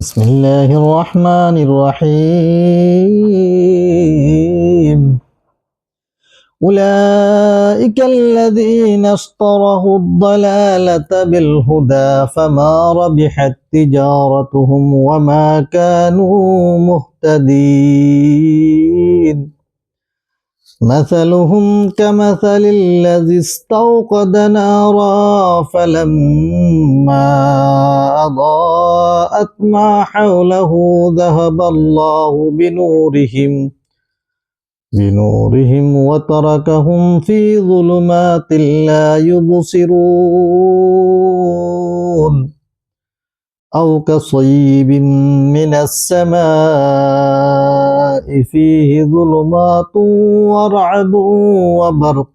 بسم الله الرحمن الرحيم. أولئك الذين اشتروا الضلالة بالهدى فما ربحت تجارتهم وما كانوا مهتدين. مثلهم كمثل الذي استوقد نارا فلما أضاءت ما حوله ذهب الله بنورهم بنورهم وتركهم في ظلمات لا يبصرون أو كصيب من السماء فيه ظلمات ورعد وبرق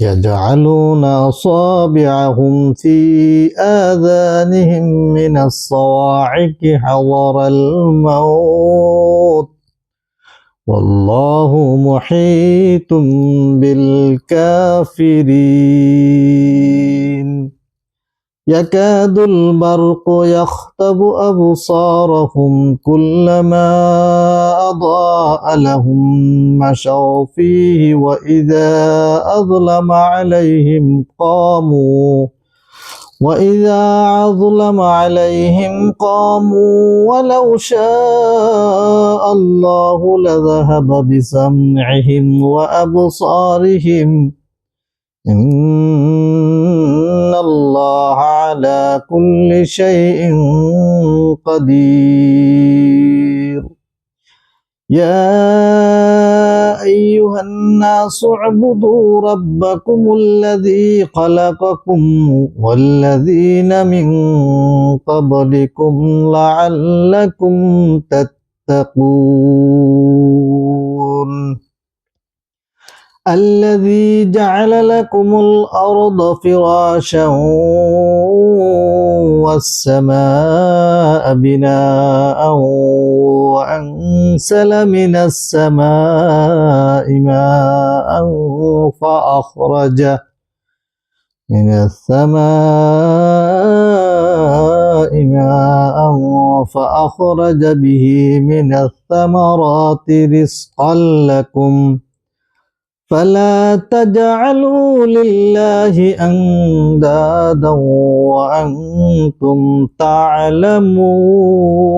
يجعلون أصابعهم في آذانهم من الصواعق حضر الموت والله محيط بالكافرين. يكاد البرق يخطب أبصارهم كلما أضاء لهم مشوا فيه وإذا أظلم عليهم قاموا وإذا أظلم عليهم قاموا ولو شاء الله لذهب بسمعهم وأبصارهم إن الله على كل شيء قدير. يا أيها الناس اعبدوا ربكم الذي خلقكم والذين من قبلكم لعلكم تتقون. الذي جعل لكم الأرض فراشا والسماء بناء وأنزل من السماء ماء فأخرج من السماء ماء فأخرج به من الثمرات رزقا لكم فلا تجعلوا لله أندادا وأنتم تعلمون.